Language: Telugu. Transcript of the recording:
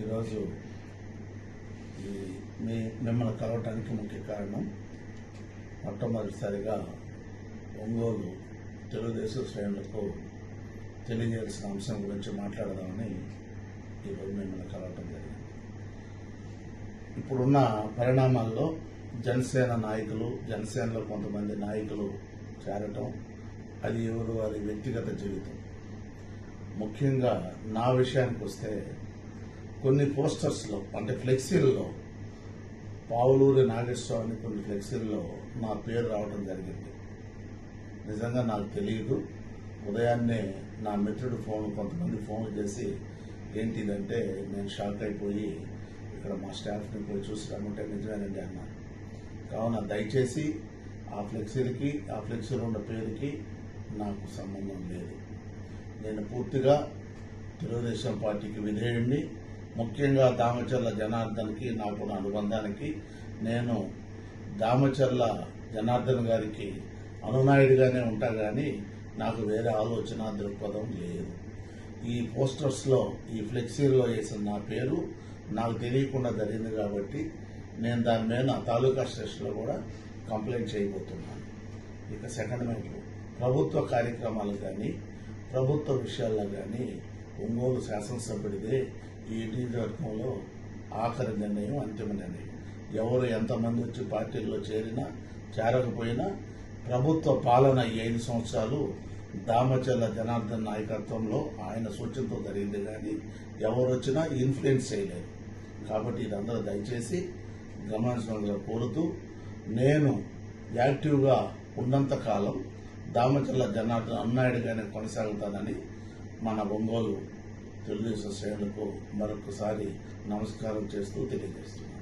ఈరోజు ఈ మీ మిమ్మల్ని కలవటానికి ముఖ్య కారణం మొట్టమొదటిసారిగా ఒంగోలు తెలుగుదేశం శ్రేణులకు తెలియజేయాల్సిన అంశం గురించి మాట్లాడదామని ఈరోజు మిమ్మల్ని కలవటం జరిగింది. ఇప్పుడున్న పరిణామాల్లో జనసేన నాయకులు జనసేనలో కొంతమంది నాయకులు చేరటం అది ఎవరు వారి వ్యక్తిగత జీవితం. ముఖ్యంగా నా విషయానికి వస్తే కొన్ని పోస్టర్స్లో అంటే ఫ్లెక్సీల్లో పావులూరి నాగేశ్వరావుని కొన్ని ఫ్లెక్సీల్లో నా పేరు రావడం జరిగింది. నిజంగా నాకు తెలియదు ఉదయాన్నే నా మిత్రుడు ఫోన్ కొంతమంది ఫోన్ చేసి ఏంటిదంటే నేను షాక్ అయిపోయి ఇక్కడ మా స్టాఫ్ని పోయి చూసి రమ్మంటే నిజమేనండి అన్నాను కావున దయచేసి ఆ ఫ్లెక్సీలకి ఆ ఫ్లెక్సీలో ఉన్న పేరుకి నాకు సంబంధం లేదు. నేను పూర్తిగా తెలుగుదేశం పార్టీకి విధేయుణ్ణి. ముఖ్యంగా దామచర్ల జనార్దన్కి నాకున్న అనుబంధానికి నేను దామచర్ల జనార్దన్ గారికి అనునాయుడిగానే ఉంటా కానీ నాకు వేరే ఆలోచన దృక్పథం లేదు. ఈ పోస్టర్స్లో ఈ ఫ్లెక్సీల్లో వేసిన నా పేరు నాకు తెలియకుండా జరిగింది కాబట్టి నేను దాని మీద తాలూకా స్టేషన్లో కూడా కంప్లైంట్ చేయబోతున్నాను. ఇక సెకండ్ మ్యాటర్ ప్రభుత్వ కార్యక్రమాలు కానీ ప్రభుత్వ విషయాల్లో కానీ ఒంగోలు శాసనసభ్యుడిదే ఈ నియోజకవర్గంలో ఆఖరి నిర్ణయం అంతిమ నిర్ణయం. ఎవరు ఎంతమంది వచ్చి పార్టీల్లో చేరినా చేరకపోయినా ప్రభుత్వ పాలన ఈ ఐదు సంవత్సరాలు దామచర్ల జనార్దన్ నాయకత్వంలో ఆయన సూచనతో జరిగింది కానీ ఎవరు వచ్చినా ఇన్ఫ్లుయెన్స్ చేయలేరు కాబట్టి ఇదందరూ దయచేసి గమనించడంలో కోరుతూ నేను యాక్టివ్గా ఉన్నంత కాలం దామచర్ల జనార్దన్ అన్నాయుడుగానే కొనసాగుతానని మన ఒంగోలు తెలుగుదేశం శ్రేణులకు మరొకసారి నమస్కారం చేస్తూ తెలియజేస్తున్నాను